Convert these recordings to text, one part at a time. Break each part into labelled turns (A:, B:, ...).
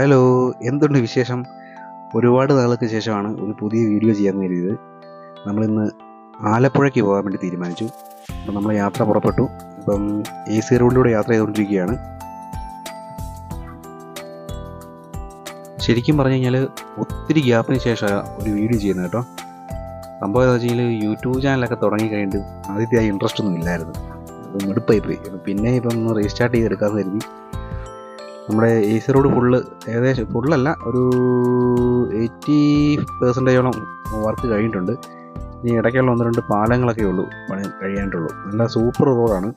A: Hello എന്തുണ്ട് വിശേഷം? ഒരുപാട് നാളുകൾക്ക് ശേഷമാണ് ഒരു പുതിയ വീഡിയോ ചെയ്യാൻ കരുതിയത്. നമ്മളിന്ന് ആലപ്പുഴയ്ക്ക് പോകാൻ വേണ്ടി തീരുമാനിച്ചു. അപ്പം നമ്മൾ യാത്ര പുറപ്പെട്ടു. ഇപ്പം എ സി റോഡിലൂടെ യാത്ര ചെയ്തുകൊണ്ടിരിക്കുകയാണ്. ശരിക്കും പറഞ്ഞു കഴിഞ്ഞാൽ ഒത്തിരി ഗ്യാപ്പിന് ശേഷമാണ് ഒരു വീഡിയോ ചെയ്യുന്നത് കേട്ടോ. സംഭവം എന്താ വെച്ച് കഴിഞ്ഞാൽ യൂട്യൂബ് ചാനലൊക്കെ തുടങ്ങി കഴിഞ്ഞിട്ട് ആദ്യത്തെ ആ ഇൻട്രസ്റ്റ് ഒന്നും ഇല്ലായിരുന്നു. അത് മടുപ്പായി പോയി. പിന്നെ ഇപ്പം റീസ്റ്റാർട്ട് ചെയ്തെടുക്കാമെന്ന് കരുതി. നമ്മുടെ എ സി റോഡ് ഫുള്ള് ഏകദേശം ഫുള്ളല്ല ഒരു എയ്റ്റി പെർസെന്റേജോളം വർക്ക് കഴിഞ്ഞിട്ടുണ്ട്. ഇനി ഇടയ്ക്കുള്ള ഒന്ന് രണ്ട് പാലങ്ങളൊക്കെ ഉള്ളൂ പണി കഴിയാനായിട്ടുള്ളൂ നല്ല സൂപ്പർ റോഡാണ്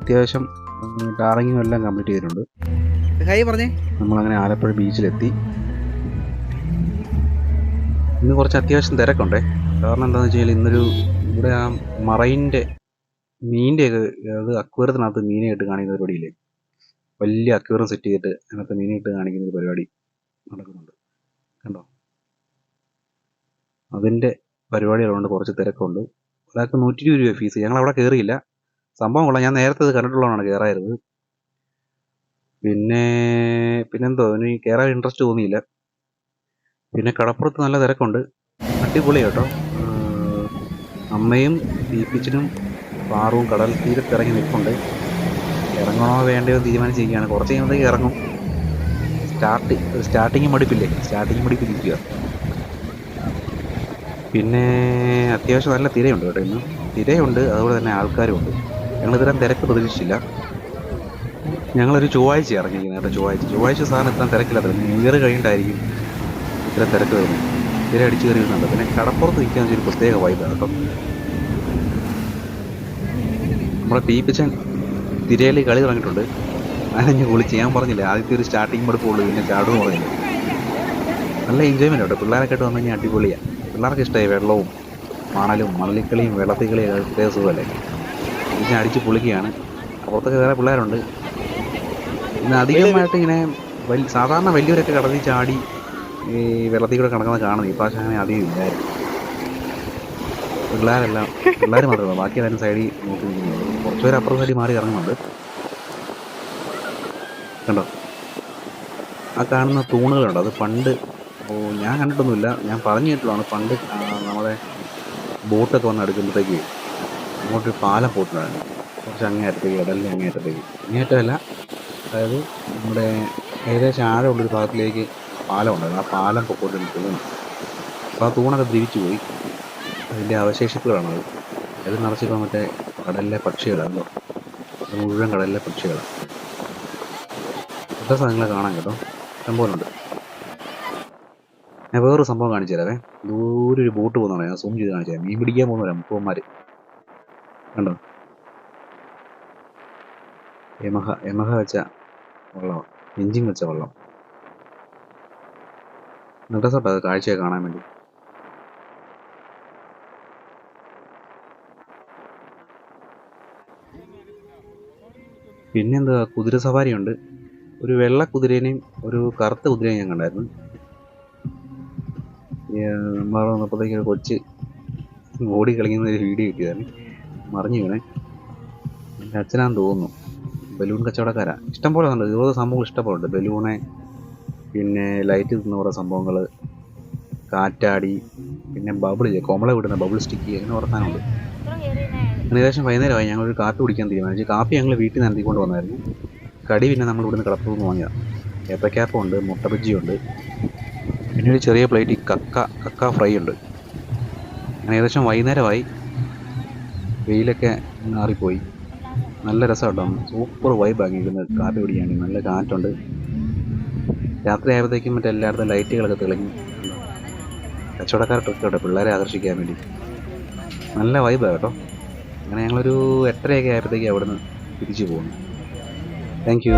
A: അത്യാവശ്യം ടാറിങ്ങും എല്ലാം കംപ്ലീറ്റ് ചെയ്തിട്ടുണ്ട്.
B: പറഞ്ഞേ.
A: നമ്മളങ്ങനെ ആലപ്പുഴ ബീച്ചിലെത്തി. ഇന്ന് കുറച്ച് അത്യാവശ്യം തിരക്കുണ്ടേ. കാരണം എന്താണെന്ന് വെച്ച് കഴിഞ്ഞാൽ ഇന്നൊരു ഇവിടെ ആ മറൈന്റെ ഒക്കെ അത് അക്വേറത്തിനകത്ത് മീനെ ഇട്ട് കാണിക്കുന്ന പരിപാടിയില്ലേ? വലിയ അക്വേറിയം സെറ്റ് ചെയ്തിട്ട് അതിനകത്ത് മീനിട്ട് കാണിക്കുന്ന ഒരു പരിപാടി നടക്കുന്നുണ്ട്. കണ്ടോ? അതിന്റെ പരിപാടികളുണ്ട് കുറച്ച് തിരക്കുണ്ട്. ഒരാൾക്ക് നൂറ്റി ഇരുപത് രൂപ ഫീസ് ഞങ്ങൾ അവിടെ കയറിയില്ല സംഭവം കൊള്ളാം. ഞാൻ നേരത്തെ ഇത് കണ്ടിട്ടുള്ളതാണ് കയറായത് പിന്നെ പിന്നെന്തോ? ഇനി കയറാൻ ഇൻട്രസ്റ്റ് തോന്നിയില്ല. പിന്നെ കടപ്പുറത്ത് നല്ല തിരക്കുണ്ട്. അടിപൊളി കേട്ടോ. അമ്മയും ദീപിച്ചനും പാറും കടൽ തീരത്ത് ഇറങ്ങി നിൽപ്പുണ്ട്. ഇറങ്ങണോ വേണ്ടയോ തീരുമാനിച്ചിരിക്കുകയാണ്. കുറച്ച് കഴിയുമ്പോഴത്തേക്ക് ഇറങ്ങും. സ്റ്റാർട്ട് സ്റ്റാർട്ടിങ് മടുപ്പില്ലേ? സ്റ്റാർട്ടിങ് മടുപ്പിരിക്കുക പിന്നെ അത്യാവശ്യം നല്ല തിരയുണ്ട് കേട്ടോ ഇന്ന്. തിരയുണ്ട് അതുപോലെ തന്നെ ആൾക്കാരും ഉണ്ട് ഞങ്ങൾ ഇത്തരം തിരക്ക് പ്രതീക്ഷിച്ചില്ല. ഞങ്ങളൊരു ചൊവ്വാഴ്ച ഇറങ്ങിയിരിക്കുന്നത് കേട്ടോ ചൊവ്വാഴ്ച. ചൊവ്വാഴ്ച സാധനം ഇത്രയും തിരക്കില്ലാത്ത ന്യൂ ഇയർ കഴിഞ്ഞിട്ടായിരിക്കും ഇത്ര തിരക്ക് വരുന്നത്. തിര അടിച്ചു കയറി വരുന്നുണ്ട്. പിന്നെ കടപ്പുറത്ത് നിൽക്കാൻ ഒരു പ്രത്യേക വൈബാണ് കേട്ടോ. നമ്മുടെ പീപ്പിച്ചൻ തിരയിൽ കളി തുടങ്ങിയിട്ടുണ്ട്. നനഞ്ഞ് കുളിച്ച് ഞാൻ പറഞ്ഞില്ലേ ആദ്യത്തെ ഒരു സ്റ്റാർട്ടിങ് മടുപ്പുള്ളൂ പിന്നെ ചാടും പറഞ്ഞില്ല. നല്ല എൻജോയ്മെന്റ് കേട്ടോ പിള്ളേരൊക്കെ ആയിട്ട് വന്നു കഴിഞ്ഞാൽ അടിപൊളിയാണ് പിള്ളേർക്ക് ഇഷ്ടമായി വെള്ളവും മണലും മണലിക്കളിയും വെള്ളത്തിൽ കളിയും ഒക്കെ പ്രത്യേക സുഖമല്ലേ. പിന്നെ അടിച്ച് പൊളിക്കുകയാണ്. അപ്പുറത്തൊക്കെ വേറെ പിള്ളേരുണ്ട്. പിന്നെ അധികമായിട്ട് ഇങ്ങനെ വലിയ സാധാരണ വലിയവരൊക്കെ കടന്നി ചാടി ഈ വെള്ളത്തിൽ കൂടെ കിടക്കുന്നത് കാണുന്നത്. ഈ പ്രാവശ്യം അങ്ങനെ അധികം ഇല്ലായിരുന്നു. പിള്ളേരെല്ലാം പിള്ളേർ മാത്രമല്ല ബാക്കി എല്ലാവരും സൈഡിൽ നോക്കി പേര് അപ്പുറം സൈഡിൽ മാറി ഇറങ്ങുന്നുണ്ട്. കണ്ടോ? ആ കാണുന്ന തൂണുകളുണ്ട് അത് പണ്ട് ഓ ഞാൻ കണ്ടിട്ടൊന്നുമില്ല. ഞാൻ പറഞ്ഞു കേട്ടിട്ടുള്ളതാണ് പണ്ട് നമ്മുടെ ബോട്ടൊക്കെ വന്ന് എടുക്കുമ്പോഴത്തേക്ക് അങ്ങോട്ടൊരു പാലം പോയിട്ടുണ്ടായിരുന്നു കുറച്ച് അങ്ങേയറ്റത്തേക്ക് ഇടലിന്റെ അങ്ങേയറ്റത്തേക്ക്. അങ്ങേയറ്റമല്ല അതായത് നമ്മുടെ ഏകദേശം ആഴമുള്ളൊരു ഭാഗത്തിലേക്ക് പാലം ഉണ്ടായിരുന്നു. ആ പാലം പൊക്കോട്ട് തൂണ് അപ്പോൾ ആ തൂണൊക്കെ ദ്രവിച്ചു പോയി. അതിന്റെ അവശേഷിപ്പുകളാണത്. അത് നിറച്ചിപ്പോൾ മറ്റേ കടലിലെ പക്ഷികളാണ് കേട്ടോ. മുഴുവൻ കടലിലെ പക്ഷികളാണ്. എല്ലാ സാധനങ്ങളെ കാണാൻ കേട്ടോ. ഇഷ്ടംപോലുണ്ട്. ഞാൻ വേറൊരു സംഭവം കാണിച്ചു തരാവേ. ദൂരെ ഒരു ബോട്ട് പോകുന്നതാണ്. ഞാൻ സൂം ചെയ്ത് കാണിച്ചു തരാം. മീൻ പിടിക്കാൻ പോകുന്നവരാ മുപ്പന്മാർ കണ്ടോ? യമഹ യമഹ വെച്ച വെള്ളം. എഞ്ചിൻ വെച്ച വെള്ളം. നല്ല രസമാട്ടോ അത് കാണാൻ വേണ്ടി? പിന്നെന്താ കുതിര സവാരിയുണ്ട്. ഒരു വെള്ള കുതിരേനെയും ഒരു കറുത്ത കുതിരയും ഞാൻ കണ്ടായിരുന്നു. നമ്മൾ വന്നപ്പോഴത്തേക്ക് കൊച്ച് ഓടി കളിക്കുന്ന ഒരു വീഡിയോ കിട്ടിയതാണ് മറിഞ്ഞു വീണേ. എന്റെ അച്ഛനാന്ന് തോന്നുന്നു. ബലൂൺ കച്ചവടക്കാരാ. ഇഷ്ടംപോലെ ഉണ്ട്. ഇതുപോലെ സംഭവങ്ങൾ ഇഷ്ടംപോലെ ബലൂണ് പിന്നെ ലൈറ്റ് തിന്ന കുറേ സംഭവങ്ങൾ കാറ്റാടി പിന്നെ ബബിൾ കോമള വിടുന്ന ബബിൾ സ്റ്റിക്ക് അങ്ങനെ കുറേ സാധനമുണ്ട് ഏകദേശം വൈകുന്നേരമായി ഞങ്ങളൊരു കാപ്പി കുടിക്കാൻ തീരുമാനിച്ചു. കാപ്പി ഞങ്ങൾ വീട്ടിൽ നിന്ന് നടത്തിക്കൊണ്ട് വന്നായിരുന്നു. കടി പിന്നെ നമ്മൾ ഇവിടുന്ന് കിടപ്പുറത്ത് നിന്ന് വാങ്ങിയതാണ് ഏത്തക്കാപ്പുണ്ട് മുട്ട ബജ്ജിയുണ്ട് പിന്നെ ഒരു ചെറിയ പ്ലേറ്റ് കക്ക കക്ക ഫ്രൈ ഉണ്ട്. അങ്ങനെ ഏകദേശം വൈകുന്നേരമായി വെയിലൊക്കെ മാറിപ്പോയി. നല്ല രസമുണ്ടോ സൂപ്പർ വൈബ് ആക്കിയിരിക്കുന്നത് കാപ്പി കുടിക്കാൻ. നല്ല കാറ്റുണ്ട്. രാത്രി ആയപ്പോഴത്തേക്കും മറ്റേ എല്ലായിടത്തും ലൈറ്റുകളൊക്കെ തെളിഞ്ഞു. കച്ചവടക്കാർ ട്രിക്കോട്ടെ കേട്ടോ പിള്ളേരെ ആകർഷിക്കാൻ വേണ്ടി. നല്ല വൈബാണ് കേട്ടോ. അങ്ങനെ ഞങ്ങളൊരു എട്ടരയൊക്കെ ആയപ്പോഴത്തേക്ക് അവിടുന്ന് തിരിച്ചു പോകുന്നു. Thank you